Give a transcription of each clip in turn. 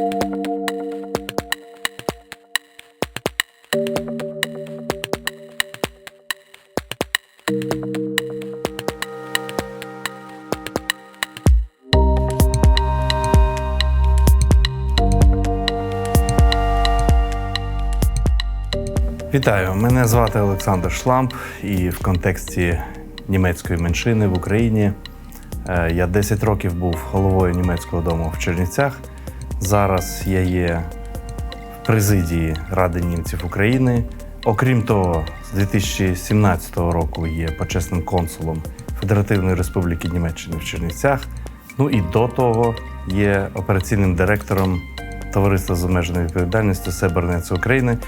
Вітаю, мене звати Олександр Шламп, і в контексті німецької меншини в Україні е, я 10 років був головою німецького дому в Чернівцях. Зараз я є в президії Ради німців України. Окрім того, з 2017 року є почесним консулом Федеративної Республіки Німеччини в Чернівцях. Ну і до того є операційним директором Товариства з обмеженою відповідальністю Себернець України,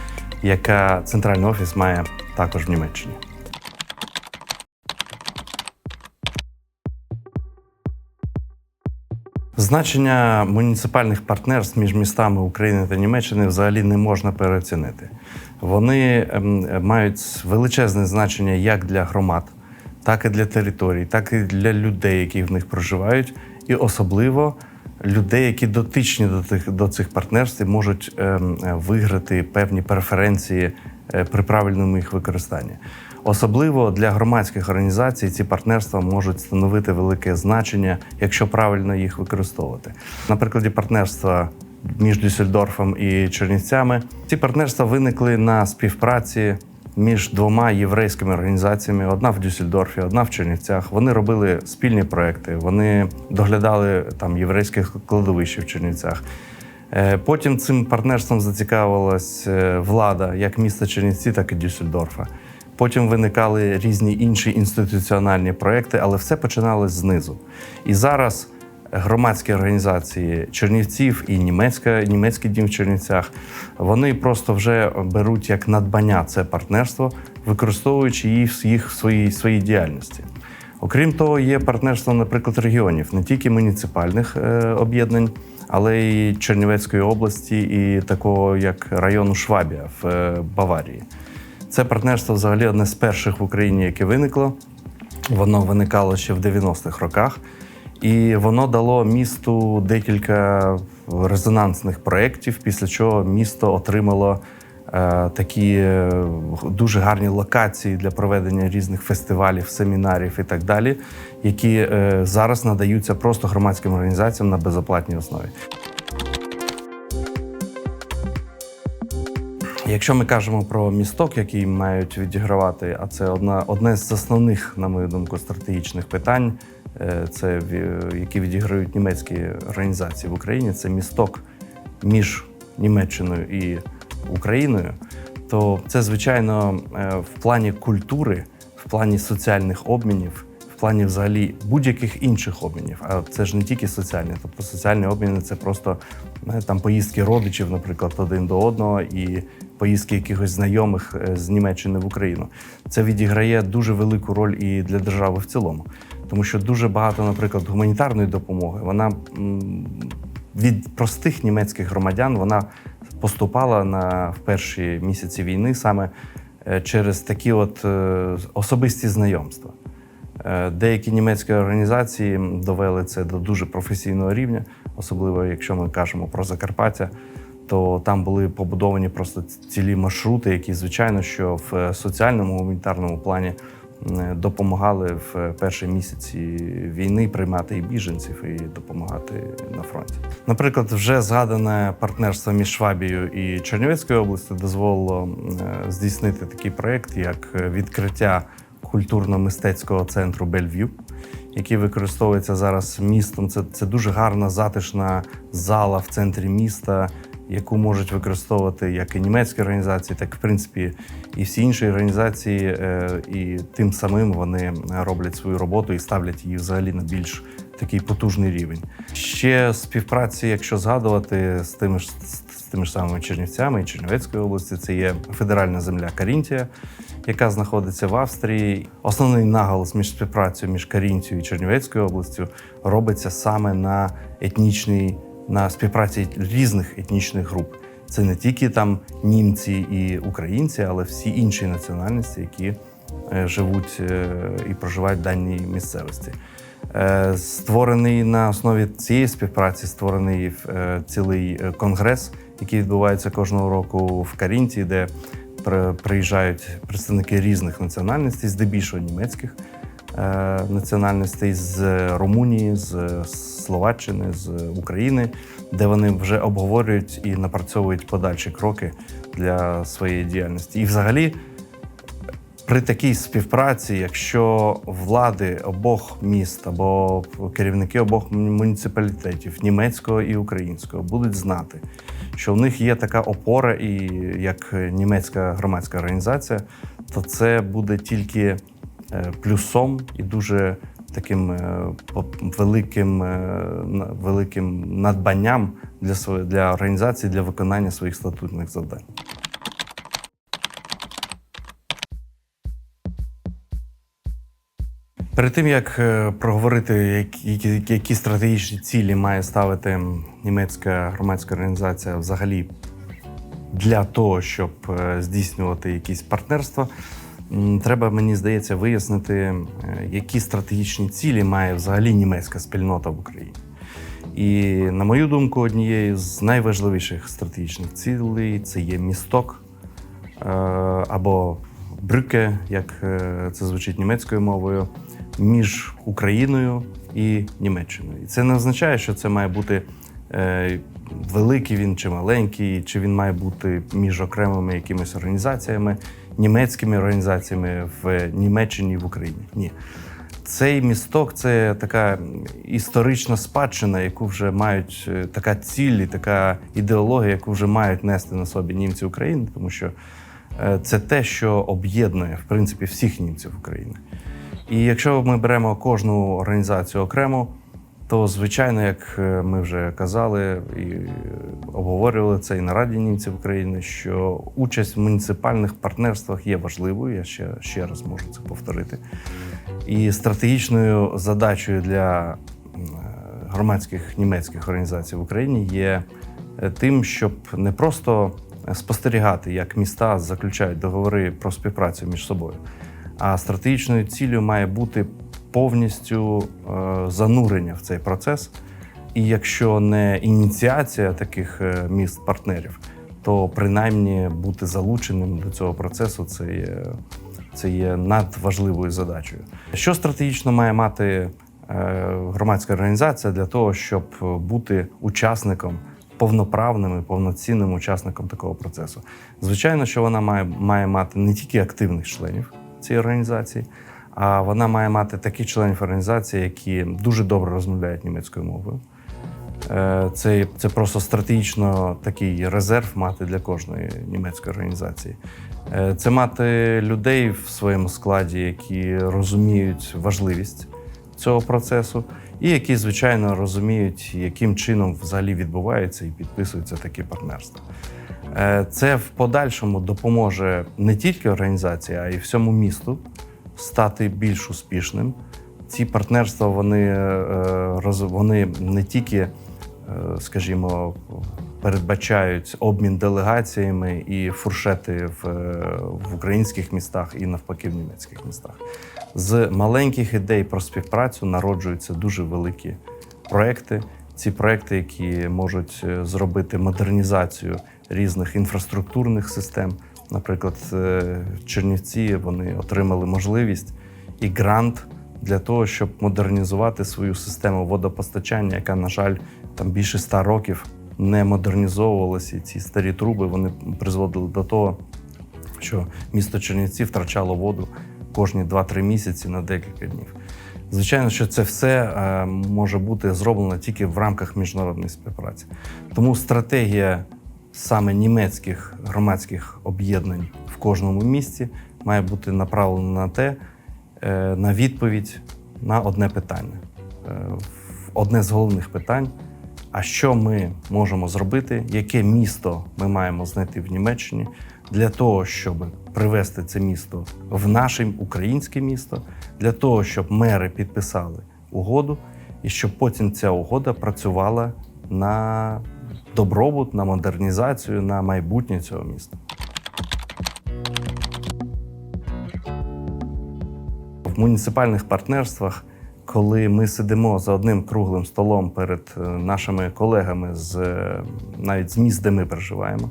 яка центральний офіс має також в Німеччині. Значення муніципальних партнерств між містами України та Німеччини взагалі не можна переоцінити. Вони ем, мають величезне значення як для громад, так і для територій, так і для людей, які в них проживають, і особливо людей, які дотичні до тих до цих партнерств і можуть ем, виграти певні преференції е, при правильному їх використанні. Особливо для громадських організацій ці партнерства можуть становити велике значення, якщо правильно їх використовувати. На прикладі партнерства між Дюссельдорфом і Чернівцями ці партнерства виникли на співпраці між двома єврейськими організаціями: одна в Дюссельдорфі, одна в Чернівцях. Вони робили спільні проекти, вони доглядали там єврейське кладовище в Чернівцях. Е, Потім цим партнерством зацікавилась е, влада як міста Чернівці, так і Дюссельдорфа. Потім виникали різні інші інституціональні проекти, але все починалось знизу. І зараз громадські організації Чернівців і німецька, німецький дім в Чернівцях вони просто вже беруть як надбання це партнерство, використовуючи їх, в своїй, своїй діяльності. Окрім того, є партнерство, наприклад, регіонів, не тільки муніципальних е, об'єднань, але й Чернівецької області і такого як району Швабія в е, Баварії. Це партнерство взагалі одне з перших в Україні, яке виникло. Воно виникало ще в 90-х роках, і воно дало місту декілька резонансних проєктів, після чого місто отримало е, такі е, дуже гарні локації для проведення різних фестивалів, семінарів і так далі, які е, зараз надаються просто громадським організаціям на безоплатній основі. Якщо ми кажемо про місток, який мають відігравати, а це одна одне з основних, на мою думку, стратегічних питань, е, це які відіграють німецькі організації в Україні, це місток між Німеччиною і Україною, то це звичайно е, в плані культури, в плані соціальних обмінів. В плані взагалі будь-яких інших обмінів, а це ж не тільки соціальні. Тобто соціальні обміни це просто е, там поїздки родичів, наприклад, один до одного, і поїздки якихось знайомих е, з Німеччини в Україну. Це відіграє дуже велику роль і для держави в цілому, тому що дуже багато, наприклад, гуманітарної допомоги вона від простих німецьких громадян вона поступала на в перші місяці війни саме е, через такі от е, особисті знайомства. Деякі німецькі організації довели це до дуже професійного рівня, особливо якщо ми кажемо про Закарпаття, то там були побудовані просто цілі маршрути, які, звичайно, що в е, соціальному гуманітарному плані допомагали в перші місяці війни приймати і біженців, і допомагати на фронті. Наприклад, вже згадане партнерство між Швабією і Чернівецькою областю дозволило е, здійснити такий проєкт, як е, відкриття культурно-мистецького центру Бельв'ю, який використовується зараз містом. Це, це дуже гарна затишна зала в центрі міста, яку можуть використовувати як і німецькі організації, так в принципі і всі інші організації. е, І тим самим вони роблять свою роботу і ставлять її взагалі на більш такий потужний рівень. Ще співпраці, якщо згадувати з тими ж з тими ж самими Чернівцями і Чернівецької області, це є федеральна земля Карінтія, яка знаходиться в Австрії. Основний наголос між співпрацею між Карінцією і Чернівецькою областю робиться саме на етнічній на співпраці різних етнічних груп. Це не тільки там німці і українці, але всі інші національності, які е, живуть е, і проживають в даній місцевості. Е, Створений на основі цієї співпраці створений цілий конгрес, який відбувається кожного року в Карінті, де приїжджають представники різних національностей, здебільшого німецьких національностей з Румунії, з Словаччини, з України, де вони вже обговорюють і напрацьовують подальші кроки для своєї діяльності. І взагалі. При такій співпраці, якщо влади обох міст або керівники обох муніципалітетів, німецького і українського, будуть знати, що в них є така опора, і як німецька громадська організація, то це буде тільки е, плюсом і дуже таким е, великим, е, великим надбанням для своєї для організації для виконання своїх статутних завдань. Перед тим як е, проговорити, які, які, стратегічні цілі має ставити німецька громадська організація взагалі для того, щоб е, здійснювати якісь партнерства, треба, мені здається, вияснити, е, які стратегічні цілі має взагалі німецька спільнота в Україні. І, на мою думку, однією з найважливіших стратегічних цілей це є місток е, або брюке, як е, це звучить німецькою мовою, між Україною і Німеччиною. І це не означає, що це має бути великий він чи маленький, чи він має бути між окремими якимись організаціями, німецькими організаціями в Німеччині в Україні. Ні. Цей місток це така історична спадщина, яку вже мають е, така ціль, і така ідеологія, яку вже мають нести на собі німці України, тому що е, це те, що об'єднує в принципі всіх німців України. І якщо ми беремо кожну організацію окремо, то звичайно, як е, ми вже казали і е, обговорювали це і на Раді німців України, що участь в муніципальних партнерствах є важливою. Я ще, ще раз можу це повторити. І стратегічною задачею для е, громадських німецьких організацій в Україні є тим, щоб не просто спостерігати, як міста заключають договори про співпрацю між собою, а стратегічною ціллю має бути повністю е, занурення в цей процес. І якщо не ініціація таких е, міст партнерів, то принаймні бути залученим до цього процесу це є, це є надважливою задачею. Що стратегічно має мати е, громадська організація для того, щоб бути учасником, повноправним і повноцінним учасником такого процесу? Звичайно, що вона має, має мати не тільки активних членів цієї організації, а вона має мати таких членів організації, які дуже добре розмовляють німецькою мовою. Е, Це, це просто стратегічно такий резерв мати для кожної німецької організації. Е, Це мати людей в своєму складі, які розуміють важливість цього процесу, і які, звичайно, розуміють, яким чином взагалі відбувається і підписуються такі партнерства. Е, Це в подальшому допоможе не тільки організації, а й всьому місту стати більш успішним. Ці партнерства вони, е, вони не тільки, е, скажімо, передбачають обмін делегаціями і фуршети в, е, в українських містах і навпаки в німецьких містах. З маленьких ідей про співпрацю народжуються дуже великі проекти. Ці проекти, які можуть зробити модернізацію різних інфраструктурних систем. Наприклад, е, Чернівці вони отримали можливість і грант для того, щоб модернізувати свою систему водопостачання, яка, на жаль, там більше ста років не модернізовувалася. Ці старі труби вони призводили до того, що місто Чернівці втрачало воду кожні 2-3 місяці на декілька днів. Звичайно, що це все е, може бути зроблено тільки в рамках міжнародної співпраці. Тому стратегія саме німецьких громадських об'єднань в кожному місті має бути направлена на те, е, на відповідь на одне питання. Е, Одне з головних питань: а що ми можемо зробити, яке місто ми маємо знайти в Німеччині для того, щоб привести це місто в наше українське місто, для того, щоб мери підписали угоду, і щоб потім ця угода працювала на добробут, на модернізацію, на майбутнє цього міста. В муніципальних партнерствах коли ми сидимо за одним круглим столом перед е, нашими колегами з е, навіть з міст, де ми проживаємо.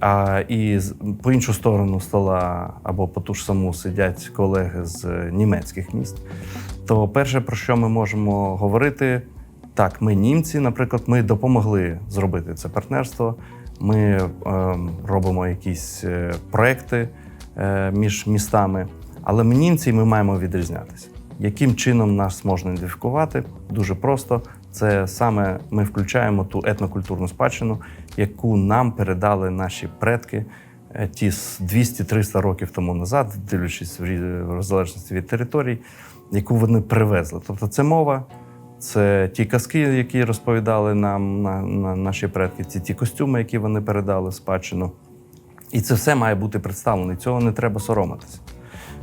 А і по іншу сторону стола або по ту ж саму сидять колеги з німецьких міст. То перше, про що ми можемо говорити, так, ми німці, наприклад, ми допомогли зробити це партнерство. Ми ем, робимо якісь е, проекти е, між містами, але ми німці ми маємо відрізнятися. Яким чином нас можна ідентифікувати? Дуже просто. Це саме ми включаємо ту етнокультурну спадщину, яку нам передали наші предки е, ті з 200-300 років тому назад, дивлячись в залежності від територій, яку вони привезли. Тобто це мова, це ті казки, які розповідали нам на, на наші предки, це ті костюми, які вони передали в спадщину. І це все має бути представлено. Цього не треба соромитися.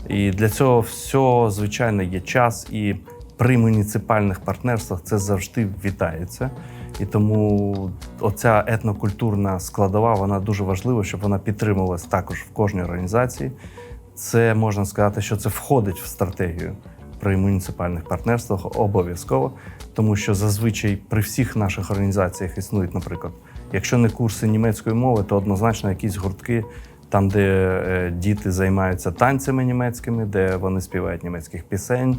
І для цього всього, звичайно, є час, і при муніципальних партнерствах це завжди вітається. І тому оця етнокультурна складова вона дуже важлива, щоб вона підтримувалась також в кожній організації. Це можна сказати, що це входить в стратегію при муніципальних партнерствах обов'язково, тому що зазвичай при всіх наших організаціях існують, наприклад, якщо не курси німецької мови, то однозначно якісь гуртки, там, де е, діти займаються танцями німецькими, де вони співають німецьких пісень,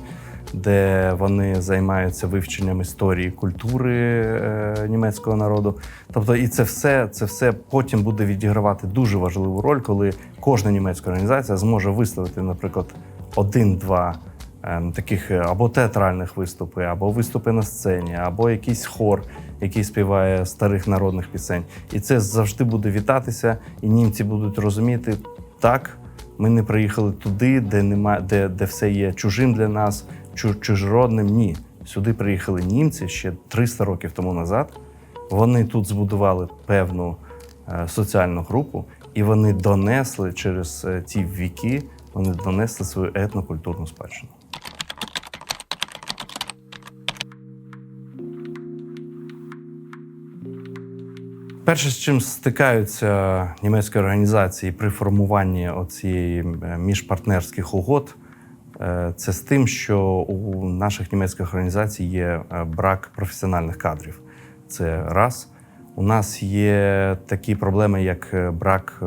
де вони займаються вивченням історії культури е, німецького народу. Тобто, і це все, це все потім буде відігравати дуже важливу роль, коли кожна німецька організація зможе виставити, наприклад, один-два таких е, або театральних виступи, або виступи на сцені, або якийсь хор, який співає старих народних пісень. І це завжди буде вітатися, і німці будуть розуміти, так, ми не приїхали туди, де нема, де, де все є чужим для нас, чу- чужородним. Ні. Сюди приїхали німці ще 300 років тому назад. Вони тут збудували певну е, соціальну групу, і вони донесли через е, ті віки, вони донесли свою етнокультурну спадщину. Перше, з чим стикаються німецькі організації при формуванні оцієї е, міжпартнерських угод, е, це з тим, що у наших німецьких організацій є е, брак професіональних кадрів. Це раз. У нас є такі проблеми, як е, брак е,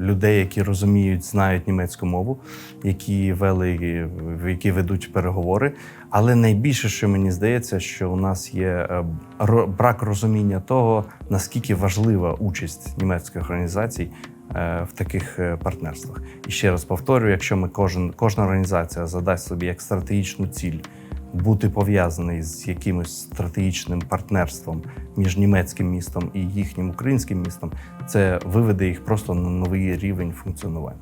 людей, які розуміють, знають німецьку мову, які вели, які ведуть переговори. Але найбільше, що мені здається, що у нас є е, брак розуміння того, наскільки важлива участь німецьких організацій е, в таких е, партнерствах. І ще раз повторюю: якщо ми кожен кожна організація задасть собі як стратегічну ціль бути пов'язаний з якимось стратегічним партнерством між німецьким містом і їхнім українським містом, це виведе їх просто на новий рівень функціонування.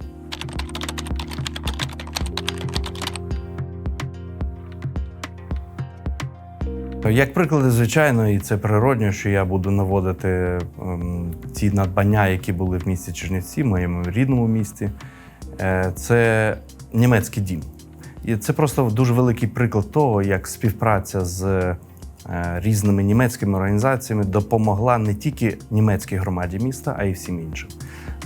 Як приклади, звичайно, і це природньо, що я буду наводити ем, ті надбання, які були в місті Чернівці, моєму рідному місті. Е, це німецький дім. І це просто дуже великий приклад того, як співпраця з е, різними німецькими організаціями допомогла не тільки німецькій громаді міста, а й всім іншим.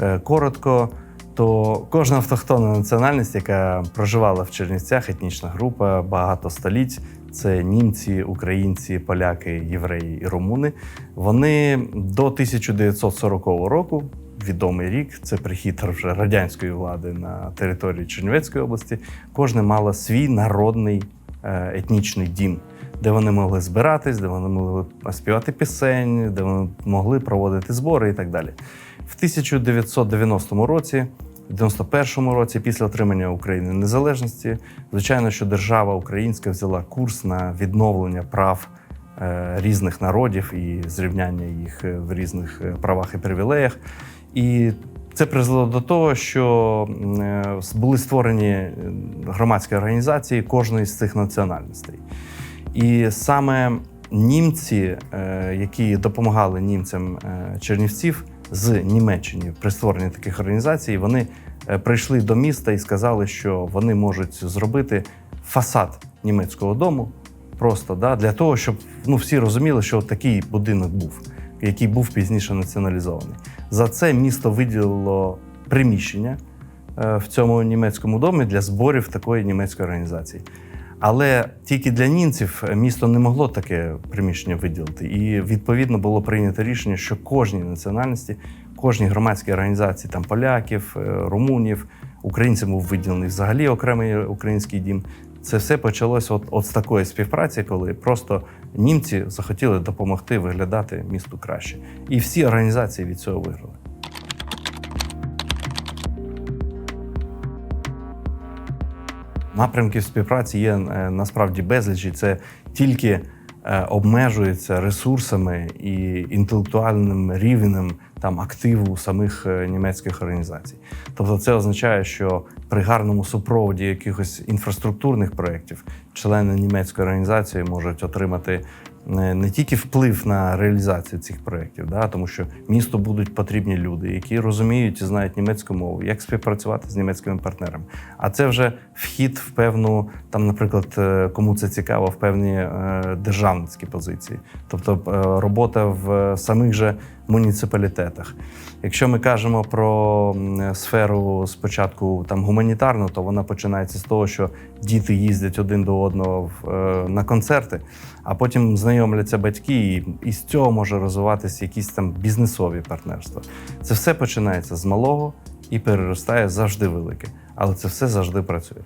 Е, Коротко, то кожна автохтонна національність, яка проживала в Чернівцях, етнічна група багато століть. Це німці, українці, поляки, євреї і румуни. Вони до 1940 року, відомий рік, це прихід вже радянської влади на території Чернівецької області. Кожне мало свій народний е, етнічний дім, де вони могли збиратись, де вони могли співати пісень, де вони могли проводити збори і так далі. В 1990 році, в 91 році, після отримання України незалежності, звичайно, що держава українська взяла курс на відновлення прав е, різних народів і зрівняння їх е, в різних правах і привілеях. І це призвело до того, що е, були створені е, громадські організації кожної з цих національностей. І саме німці, е, які допомагали німцям Чернівців з Німеччини при створенні таких організацій, вони прийшли до міста і сказали, що вони можуть зробити фасад німецького дому просто да, для того, щоб ну, всі розуміли, що такий будинок був, який був пізніше націоналізований. За це місто виділило приміщення е, в цьому німецькому домі для зборів такої німецької організації. Але тільки для німців місто не могло таке приміщення виділити. І відповідно було прийнято рішення, що кожній національності, кожній громадській організації, там поляків, е, румунів, українцям був виділений взагалі окремий український дім. Це все почалося от, от з такої співпраці, коли просто німці захотіли допомогти виглядати місту краще. І всі організації від цього виграли. Напрямків співпраці є е, насправді безліч, і це тільки е, обмежується ресурсами і інтелектуальним рівнем там активу самих е, німецьких організацій. Тобто, це означає, що при гарному супроводі якихось інфраструктурних проєктів члени німецької організації можуть отримати не не тільки вплив на реалізацію цих проєктів, да, тому що місту будуть потрібні люди, які розуміють і знають німецьку мову, як співпрацювати з німецькими партнерами. А це вже вхід в певну, там, наприклад, е, кому це цікаво, в певні е, державницькі позиції, тобто е, робота в самих же муніципалітетах. Якщо ми кажемо про сферу спочатку там гуманітарну, то вона починається з того, що діти їздять один до одного в, е, на концерти, а потім знайомляться батьки, і, і з цього може розвиватися якісь там бізнесові партнерства. Це все починається з малого і переростає завжди велике, але це все завжди працює.